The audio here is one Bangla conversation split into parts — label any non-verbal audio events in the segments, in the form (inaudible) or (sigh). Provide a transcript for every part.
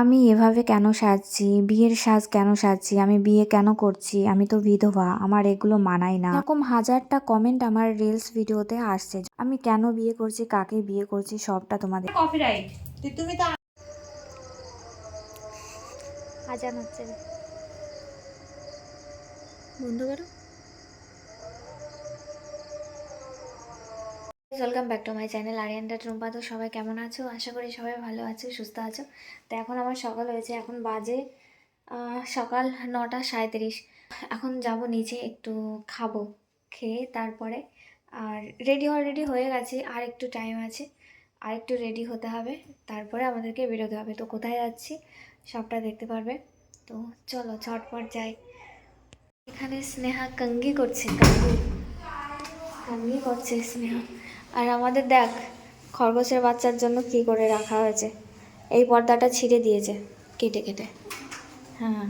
আমি এভাবে কেন সাজছি? বিয়ের সাজ কেন সাজছি? আমি বিয়ে কেন করছি? আমি তো বিধবা আমার এগুলো মানাই না। এরকম হাজারটা কমেন্ট আমার রিলস ভিডিওতে আসছে আমি কেন বিয়ে করছি? কাকে বিয়ে করছি? সবটা তোমাদের কপিরাইট তুমি তো আজান হচ্ছে বন্ধ করো। Welcome back to my channel আরিয়ানটা ট্রুম্পা তো সবাই কেমন আছো? আশা করি সবাই ভালো আছো, সুস্থ আছো। তো এখন আমার সকাল হয়েছে, এখন বাজে সকাল নটা সাঁত্রিশ এখন যাব নিচে একটু খাব, খেয়ে তারপরে আর রেডি অলরেডি হয়ে গেছে, আর একটু টাইম আছে, আর একটু রেডি হতে হবে, তারপরে আমাদেরকে বেরোতে হবে। তো কোথায় যাচ্ছি সবটা দেখতে পারবে। তো চলো ঝটপট যাই। এখানে স্নেহা কঙ্গি করছে, কঙ্গি। কঙ্গি করছে স্নেহা। আর আমাদের দেখ খরগোশের বাচ্চার জন্য কি করে রাখা হয়েছে। এই পর্দাটা ছিঁড়ে দিয়েছে কেটে কেটে। হ্যাঁ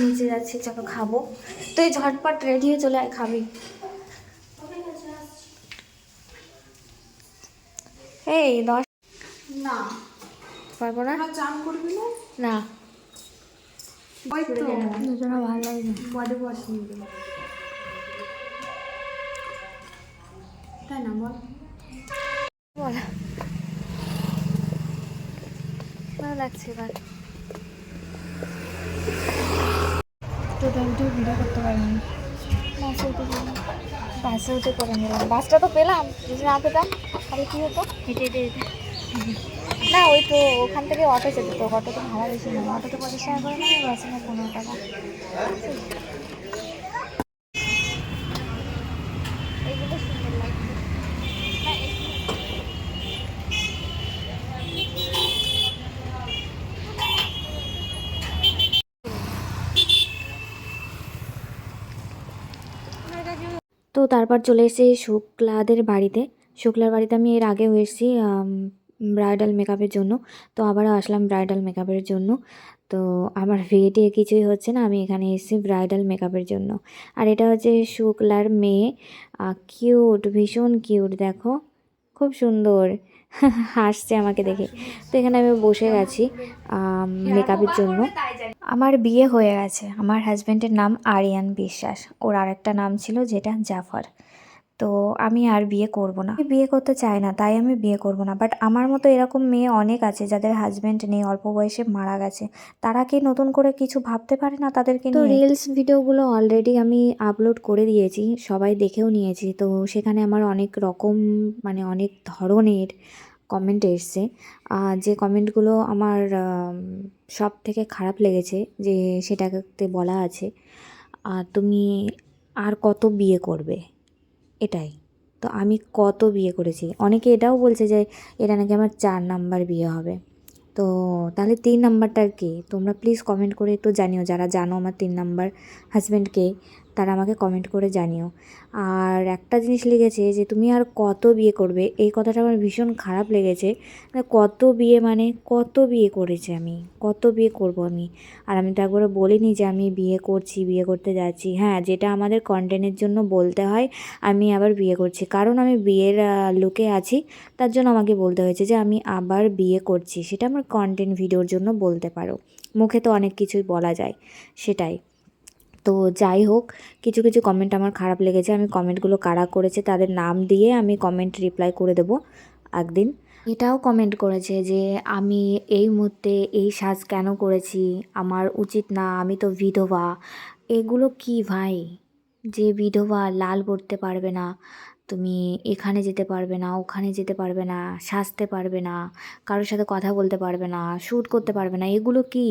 নিচে যাচ্ছি চলো খাব। তুই ঝটপট রেডি হয়ে চলে আয় খাবি। এই দশ না। পারব না? চান করবি না? না। দুজনে ভালো লাগে বডি ওয়াশ নিয়ে তাই না বল। বলো। ভালো লাগছে এবার। তো টাইমটা ভিডিও করতে পারিনি। বাসে উঠে বাসে উঠে করে নিলাম। বাসটা তো পেলাম যদি না পেতাম তাহলে কী হতো? হেঁটে হেঁটে হেঁটে। না ওই তো ওখান থেকে অটো যেত তো অটো তো ভাড়া বেশি না অটোতে পঞ্চাশ টাকা করে নেবে বাসে না পনেরো টাকা। তো তারপর চলে এসে শুক্লাদের বাড়িতে। শুক্লার বাড়িতে আমি এর আগেও এসেছি ব্রাইডাল মেকআপের জন্য। তো আবারও আসলাম ব্রাইডাল মেকআপের জন্য। তো আমার বিয়ে কিছুই হচ্ছে না, আমি এখানে এসেছি ব্রাইডাল মেকআপের জন্য। আর এটা হচ্ছে শুক্লার মেয়ে। কিউট ভীষণ কিউট দেখো। খুব সুন্দর। হাসছে আমাকে দেখে। তো এখানে আমি বসে গেছি মেকআপের জন্য। আমার বিয়ে হয়ে গেছে। আমার হাজব্যান্ডের নাম আরিয়ান বিশ্বাস। ওর আরেকটা নাম ছিল যেটা জাফর। তো আমি আর বিয়ে করব না। বিয়ে করতে চাই না তাই আমি বিয়ে করব না। বাট আমার মতো এরকম মেয়ে অনেক আছে যাদের হাজব্যান্ড নেই অল্প বয়সে মারা গেছে। তারা কি নতুন করে কিছু ভাবতে পারে না তাদেরকে তো রিলস ভিডিওগুলো অলরেডি আমি আপলোড করে দিয়েছি সবাই দেখেও নিয়েছি। তো সেখানে আমার অনেক রকম মানে অনেক ধরনের কমেন্ট এসছে। যে কমেন্টগুলো আমার সব থেকে খারাপ লেগেছে যে সেটাকে বলা আছে আর তুমি আর কত বিয়ে করবে? এটাই। তো আমি কত বিয়ে করেছি? অনেকে এটাও বলছে যে, এটা নাকি আমার চার নাম্বার বিয়ে হবে। তো তাহলে তিন নাম্বারটা কে? তোমরা প্লিজ কমেন্ট করে একটু জানিও যারা জানো আমার তিন নাম্বার হাজব্যান্ডকে তারা আমাকে কমেন্ট করে জানিও। আর একটা জিনিস লিখেছে যে, তুমি আর কত বিয়ে করবে? এই কথাটা আমার ভীষণ খারাপ লেগেছে। কত বিয়ে মানে কত বিয়ে করেছি আমি, কত বিয়ে করব আমি? আর আমি তো একবারে বলিনি যে আমি বিয়ে করছি, বিয়ে করতে যাচ্ছি। হ্যাঁ যেটা আমাদের কন্টেন্টের জন্য বলতে হয়, আমি আবার বিয়ে করছি। কারণ আমি বিয়ের লুকে আছি, তার জন্য আমাকে বলতে হয়েছে যে, আমি আবার বিয়ে করছি। সেটা আমার কন্টেন্ট ভিডিওর জন্য বলতে পারো। মুখে তো অনেক কিছুই বলা যায়, সেটাই। তো যাই হোক, কিছু কিছু কমেন্ট আমার খারাপ লেগেছে। আমি কমেন্টগুলো কারা করেছে তাদের নাম দিয়ে আমি কমেন্ট রিপ্লাই করে দেবো একদিন। এটাও কমেন্ট করেছে যে, আমি এই মুহূর্তে এই সাজ কেন করেছি? আমার উচিত না, আমি তো বিধবা। এগুলো কি ভাই? যে বিধবা লাল পড়তে পারবে না। তুমি এখানে যেতে পারবে না, ওখানে যেতে পারবে না, সাজতে পারবে না, কারোর সাথে কথা বলতে পারবে না শ্যুট করতে পারবে না। এগুলো কি?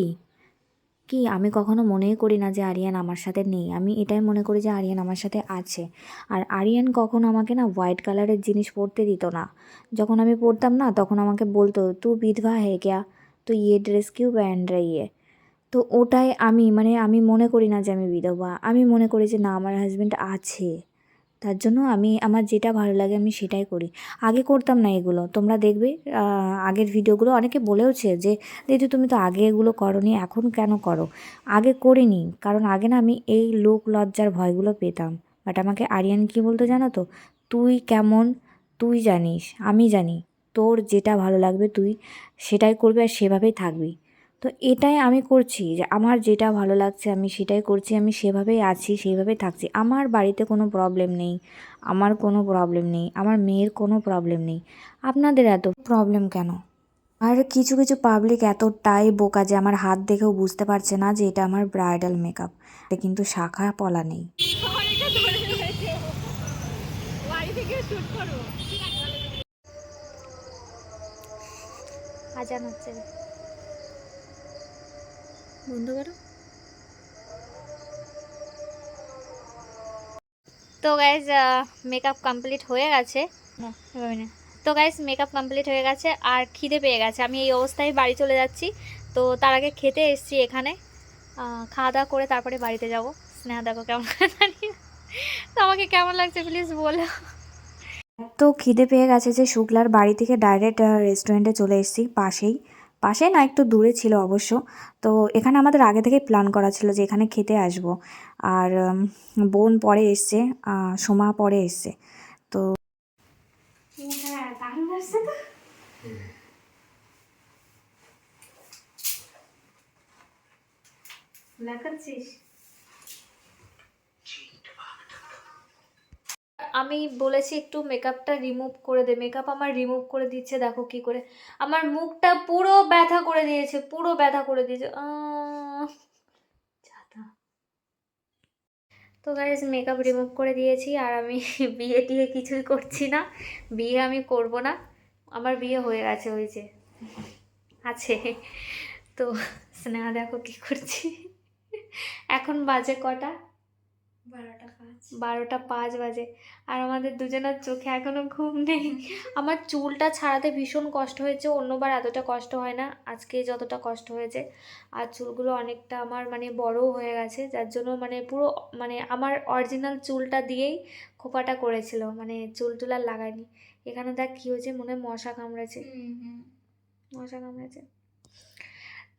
কি? আমি কখনো মনেই করি না যে আরিয়ান আমার সাথে নেই। আমি এটাই মনে করি যে আরিয়ান আমার সাথে আছে। আর আরিয়ান কখনো আমাকে না হোয়াইট কালারের জিনিস পরতে দিত না। যখন আমি পরতাম না, তখন আমাকে বলতো তু বিধবা হে গিয়া তো ইয়ে ড্রেস কিউ প্যান্ট ইয়ে? তো ওটাই আমি মানে আমি মনে করি না যে আমি বিধবা। আমি মনে করি যে না, আমার হাজব্যান্ড আছে। তার জন্য আমি, আমার যেটা ভালো লাগে আমি সেটাই করি। আগে করতাম না এগুলো। তোমরা দেখবে আগের ভিডিওগুলো অনেকে বলেওছে যে, দিদি তুমি তো আগে এগুলো করনি, এখন কেন করো? আগে করিনি, কারণ আগে না আমি এই লোক লজ্জার ভয়গুলো পেতাম। বাট আমাকে আরিয়ান কী বলতো জানো তো? তুই কেমন, তুই জানিস, আমি জানি। তোর যেটা ভালো লাগবে তুই সেটাই করবি আর সেভাবেই থাকবি। তো এটাই আমি করছি যে আমার যেটা ভালো লাগছে আমি সেটাই করছি, আমি সেভাবেই আছি সেইভাবেই থাকছি। আমার বাড়িতে কোনো প্রবলেম নেই, আমার কোনো প্রবলেম নেই, আমার মেয়ের কোনো প্রবলেম নেই। আপনাদের এত প্রবলেম কেন? আর কিছু কিছু পাবলিক এতটাই বোকা যে আমার হাত দেখেও বুঝতে পারছে না যে এটা আমার ব্রাইডাল মেকআপ এটা কিন্তু শাখা পলা নেই। আজান হচ্ছে। বন্ধ করো। তো গাইজ মেকআপ কমপ্লিট হয়ে গেছে। না, না। তো গাইজ মেকআপ কমপ্লিট হয়ে গেছে আর খিদে পেয়ে গেছে। আমি এই অবস্থায় বাড়ি চলে যাচ্ছি। তো তার আগে খেতে এসেছি এখানে। খাওয়া দাওয়া করে তারপরে বাড়িতে যাব। স্নেহা দেখো কেমন (laughs) তো আমাকে কেমন লাগছে প্লিজ বলো। তো খিদে পেয়ে গেছে যে শুক্লার বাড়ি থেকে ডাইরেক্ট রেস্টুরেন্টে চলে এসেছি পাশেই। পাশে না একটু দূরে ছিল অবশ্য। তো এখানে আমাদের আগে থেকেই প্ল্যান করা ছিল যে এখানে খেতে আসব। আর বোন পরে এসছে সোমা পরে এসছে। তো হ্যাঁ দারুণ আসছে তো দেখাচ্ছিস আমি বলেছি একটু মেকআপটা রিমুভ করে দে মেকআপ আমার রিমুভ করে দিচ্ছে, দেখো কি করে। আমার মুখটা পুরো ব্যথা করে দিয়েছে, পুরো ব্যথা করে দিয়েছে। তো গাইজ মেকআপ রিমুভ করে দিয়েছি, আর আমি (laughs) বিয়ে টিয়ে কিছুই করছি না। বিয়ে আমি করব না। আমার বিয়ে হয়ে গেছে ওই যে, আছে। তো স্নেহা দেখো কি করছি। এখন বাজে কটা? বারোটা পাঁচ। বারোটা পাঁচ বাজে। আর আমাদের দুজনের চোখে এখনও ঘুম নেই। আমার চুলটা ছাড়াতে ভীষণ কষ্ট হয়েছে অন্যবার এতটা কষ্ট হয় না। আজকে যতটা কষ্ট হয়েছে আর চুলগুলো অনেকটা আমার মানে বড়ও হয়ে গেছে যার জন্য মানে পুরো মানে আমার অরিজিনাল চুলটা দিয়েই খোপাটা করেছিল মানে চুল টুল আর লাগায়নি। এখানে দেখ কী হয়েছে মনে হয় মশা কামড়েছে। মশা কামড়েছে।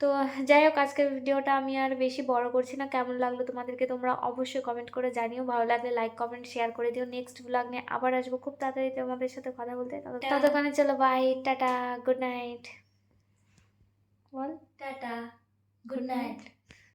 তো যাই হোক আজকের ভিডিওটা আমি আর বেশি বড় করছি না। কেমন লাগল তোমাদেরকে তোমরা অবশ্যই কমেন্ট করে জানিও। ভালো লাগলে লাইক কমেন্ট শেয়ার করে দিও। নেক্সট ব্লগ নিয়ে আবার আসব। খুব তাড়াতাড়ি তোমাদের সাথে কথা বলতে। ততক্ষণে চলো বাই টাটা গুড নাইট বল টাটা গুড নাইট